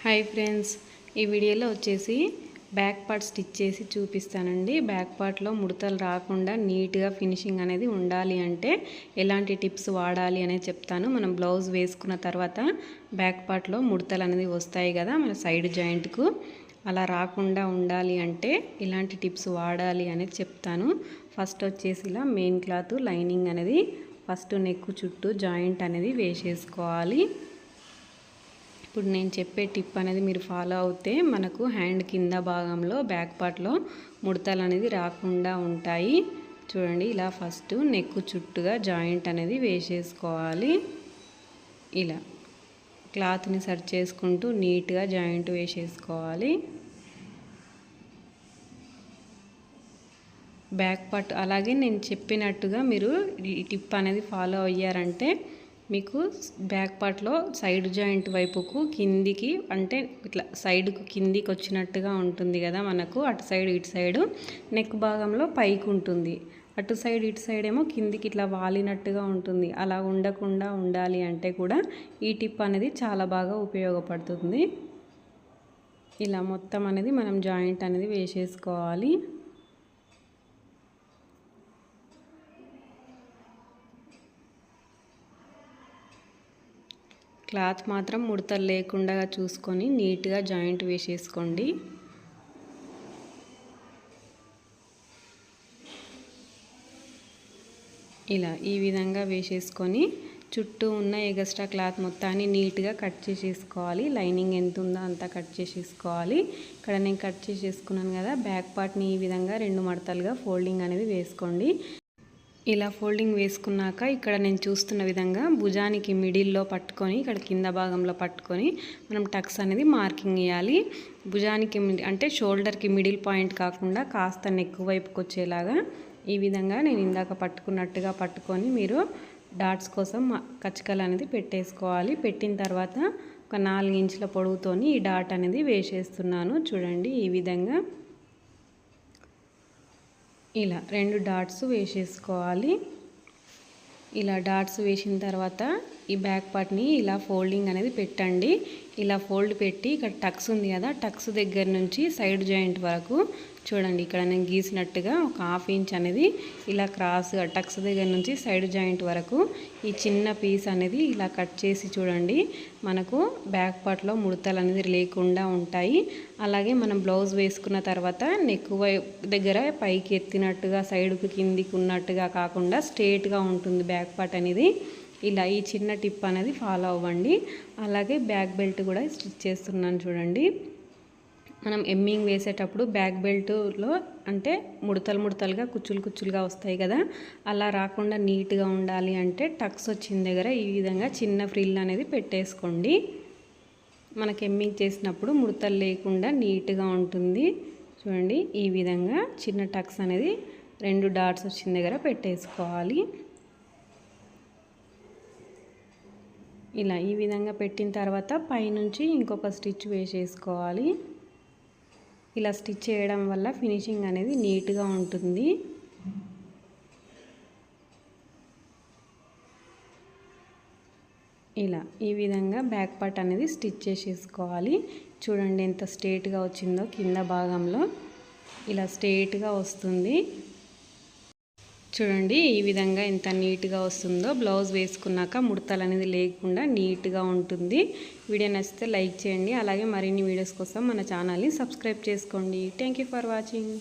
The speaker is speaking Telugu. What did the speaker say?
హాయ్ ఫ్రెండ్స్ ఈ వీడియోలో వచ్చేసి బ్యాక్ పార్ట్ స్టిచ్ చేసి చూపిస్తానండి. బ్యాక్ పార్ట్లో ముడతలు రాకుండా నీట్గా ఫినిషింగ్ అనేది ఉండాలి అంటే ఎలాంటి టిప్స్ వాడాలి అనేది చెప్తాను. మనం బ్లౌజ్ వేసుకున్న తర్వాత బ్యాక్ పార్ట్లో ముడతలు అనేది వస్తాయి కదా మన సైడ్ జాయింట్కు అలా రాకుండా ఉండాలి అంటే ఇలాంటి టిప్స్ వాడాలి అనేది చెప్తాను. ఫస్ట్ వచ్చేసి ఇలా మెయిన్ క్లాత్ లైనింగ్ అనేది ఫస్ట్ నెక్ చుట్టూ జాయింట్ అనేది వేసేసుకోవాలి. ఇప్పుడు నేను చెప్పే టిప్ అనేది మీరు ఫాలో అవుతే మనకు హ్యాండ్ కింద భాగంలో బ్యాక్ పార్ట్లో ముడతలు అనేది రాకుండా ఉంటాయి. చూడండి ఇలా ఫస్ట్ నెక్ చుట్టుగా జాయింట్ అనేది వేసేసుకోవాలి. ఇలా క్లాత్ని సర్చ్ చేసుకుంటూ నీట్గా జాయింట్ వేసేసుకోవాలి. బ్యాక్ పార్ట్ అలాగే నేను చెప్పినట్టుగా మీరు ఈ టిప్ అనేది ఫాలో అయ్యారంటే మీకు బ్యాక్ పార్ట్లో సైడ్ జాయింట్ వైపుకు కిందికి అంటే ఇట్లా సైడ్కు కిందికి వచ్చినట్టుగా ఉంటుంది కదా మనకు అటు సైడ్ ఇటు సైడు నెక్ భాగంలో పైకి ఉంటుంది. అటు సైడ్ ఇటు సైడ్ ఏమో కిందికి ఇట్లా వాలినట్టుగా ఉంటుంది. అలా ఉండకుండా ఉండాలి అంటే కూడా ఈ టిప్ అనేది చాలా బాగా ఉపయోగపడుతుంది. ఇలా మొత్తం అనేది మనం జాయింట్ అనేది వేసేసుకోవాలి. క్లాత్ మాత్రం ముడతలు లేకుండా చూసుకొని నీట్గా జాయింట్ వేసేసుకోండి. ఇలా ఈ విధంగా వేసేసుకొని చుట్టూ ఉన్న ఎగస్ట్రా క్లాత్ మొత్తాన్ని నీట్గా కట్ చేసేసుకోవాలి. లైనింగ్ ఎంత ఉందో అంతా కట్ చేసేసుకోవాలి. ఇక్కడ నేను కట్ చేసేసుకున్నాను కదా బ్యాక్ పార్ట్ని ఈ విధంగా రెండు మడతలుగా ఫోల్డింగ్ అనేది వేసుకోండి. ఇలా ఫోల్డింగ్ వేసుకున్నాక ఇక్కడ నేను చూస్తున్న విధంగా భుజానికి మిడిల్లో పట్టుకొని ఇక్కడ కింద భాగంలో పట్టుకొని మనం టక్స్ అనేది మార్కింగ్ ఇవ్వాలి భుజానికి అంటే షోల్డర్కి మిడిల్ పాయింట్ కాకుండా కాస్త నెక్ వైపుకి వచ్చేలాగా ఈ విధంగా నేను ఇందాక పట్టుకున్నట్టుగా పట్టుకొని మీరు డాట్స్ కోసం కచ్చకలు అనేది పెట్టేసుకోవాలి. పెట్టిన తర్వాత ఒక నాలుగు ఇంచుల పొడవుతోని ఈ డాట్ అనేది వేసేస్తున్నాను. చూడండి ఈ విధంగా ఇలా రెండు డాట్స్ వేసేసుకోవాలి. ఇలా డాట్స్ వేసిన తర్వాత ఈ బ్యాక్ పార్ట్ని ఇలా ఫోల్డింగ్ అనేది పెట్టండి. ఇలా ఫోల్డ్ పెట్టి ఇక్కడ టక్స్ ఉంది కదా టక్స్ దగ్గర నుంచి సైడ్ జాయింట్ వరకు చూడండి. ఇక్కడ నేను గీసినట్టుగా ఒక హాఫ్ ఇంచ్ అనేది ఇలా క్రాస్గా టక్స్ దగ్గర నుంచి సైడ్ జాయింట్ వరకు ఈ చిన్న పీస్ అనేది ఇలా కట్ చేసి చూడండి. మనకు బ్యాక్ పార్ట్లో ముడతలు అనేది లేకుండా ఉంటాయి. అలాగే మనం బ్లౌజ్ వేసుకున్న తర్వాత నెక్ దగ్గర పైకి ఎత్తినట్టుగా సైడ్కు కిందికి ఉన్నట్టుగా కాకుండా స్ట్రేట్గా ఉంటుంది బ్యాక్ పార్ట్ అనేది. ఇలా ఈ చిన్న టిప్ అనేది ఫాలో అవ్వండి. అలాగే బ్యాక్ బెల్ట్ కూడా స్టిచ్ చేస్తున్నాను చూడండి. మనం ఎమ్మింగ్ వేసేటప్పుడు బ్యాక్ బెల్ట్లో అంటే ముడతలు ముడతలుగా కుచ్చులు కుచ్చులుగా వస్తాయి కదా. అలా రాకుండా నీట్గా ఉండాలి అంటే టక్స్ వచ్చిన దగ్గర ఈ విధంగా చిన్న ఫ్రిల్ అనేది పెట్టేసుకోండి. మనకి ఎమ్మింగ్ చేసినప్పుడు ముడతలు లేకుండా నీట్గా ఉంటుంది. చూడండి ఈ విధంగా చిన్న టక్స్ అనేది రెండు డాట్స్ వచ్చిన దగ్గర పెట్టేసుకోవాలి. ఇలా ఈ విధంగా పెట్టిన తర్వాత పైనుంచి ఇంకొక స్టిచ్ వేసేసుకోవాలి. ఇలా స్టిచ్ చేయడం వల్ల ఫినిషింగ్ అనేది నీట్గా ఉంటుంది. ఇలా ఈ విధంగా బ్యాక్ పార్ట్ అనేది స్టిచ్ చేసేసుకోవాలి. చూడండి ఎంత స్ట్రేట్గా వచ్చిందో కింద భాగంలో. ఇలా స్ట్రేట్గా వస్తుంది. చూడండి ఈ విధంగా ఎంత నీట్గా వస్తుందో. బ్లౌజ్ వేసుకున్నాక ముడతలు అనేది లేకుండా నీట్గా ఉంటుంది. వీడియో నచ్చితే లైక్ చేయండి. అలాగే మరిన్ని వీడియోస్ కోసం మన ఛానల్ని సబ్స్క్రైబ్ చేసుకోండి. Thank for watching.